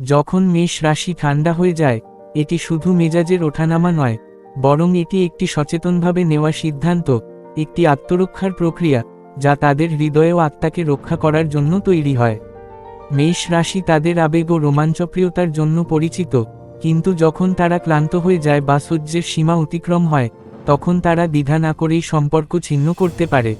যখন মেষ রাশি ঠান্ডা হয়ে যায়, এটি শুধু মেজাজের ওঠানামা নয়, বরং এটি একটি সচেতনভাবে নেওয়া সিদ্ধান্ত, একটি আত্মরক্ষার প্রক্রিয়া, যা তাদের হৃদয় ও আত্মাকে রক্ষা করার জন্য তৈরি হয়। মেষ রাশি তাদের আবেগ ও রোমাঞ্চপ্রিয়তার জন্য পরিচিত, কিন্তু যখন তারা ক্লান্ত হয়ে যায় বা সহ্যের সীমা অতিক্রম হয়, তখন তারা দ্বিধা না করেই সম্পর্ক ছিন্ন করতে পারে।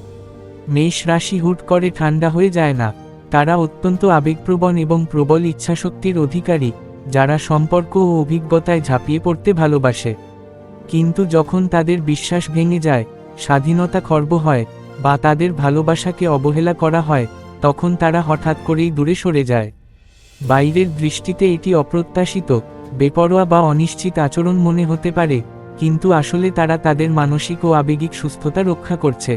মেষ রাশি হুট করে ঠান্ডা হয়ে যায় না। তারা অত্যন্ত আবেগপ্রবণ এবং প্রবল ইচ্ছাশক্তির অধিকারী, যারা সম্পর্ক ও অভিজ্ঞতায় ঝাঁপিয়ে পড়তে ভালোবাসে। কিন্তু যখন তাদের বিশ্বাস ভেঙে যায়, স্বাধীনতা খর্ব হয়, বা তাদের ভালোবাসাকে অবহেলা করা হয়, তখন তারা হঠাৎ করেই দূরে সরে যায়। বাইরের দৃষ্টিতে এটি অপ্রত্যাশিত, বেপরোয়া বা অনিশ্চিত আচরণ মনে হতে পারে, কিন্তু আসলে তারা তাদের মানসিক ও আবেগিক সুস্থতা রক্ষা করছে।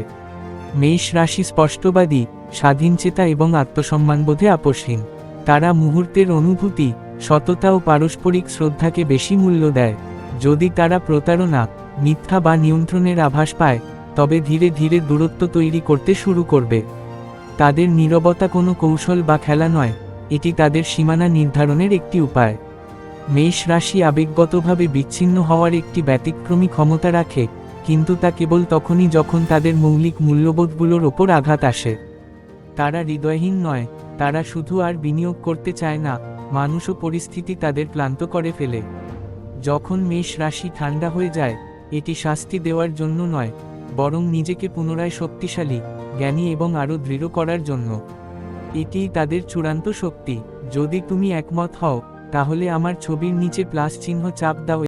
মেষ রাশি স্পষ্টবাদী, স্বাধীনচেতা এবং আত্মসম্মানবোধে আপোষহীন। তারা মুহূর্তের অনুভূতি, সততা ও পারস্পরিক শ্রদ্ধাকে বেশি মূল্য দেয়। যদি তারা প্রতারণা, মিথ্যা বা নিয়ন্ত্রণের আভাস পায়, তবে ধীরে ধীরে দূরত্ব তৈরি করতে শুরু করবে। তাদের নীরবতা কোনো কৌশল বা খেলা নয়, এটি তাদের সীমানা নির্ধারণের একটি উপায়। মেষ রাশি আবেগগতভাবে বিচ্ছিন্ন হওয়ার একটি ব্যতিক্রমী ক্ষমতা রাখে কিন্তু তা কেবল তখনই যখন তাদের মৌলিক মূল্যবোধগুলোর ওপর আঘাত আসে। তারা হৃদয়হীন নয়, তারা শুধু আর বিনিয়োগ করতে চায় না, মানুষ ও পরিস্থিতি তাদের ক্লান্ত করে ফেলে। যখন মেষ রাশি ঠান্ডা হয়ে যায়, এটি শাস্তি দেওয়ার জন্য নয়, বরং নিজেকে পুনরায় শক্তিশালী, জ্ঞানী এবং আরও দৃঢ় করার জন্য। এটিই তাদের চূড়ান্ত শক্তি। যদি তুমি একমত হও, তাহলে আমার ছবির নিচে প্লাস চিহ্ন চাপ দাও।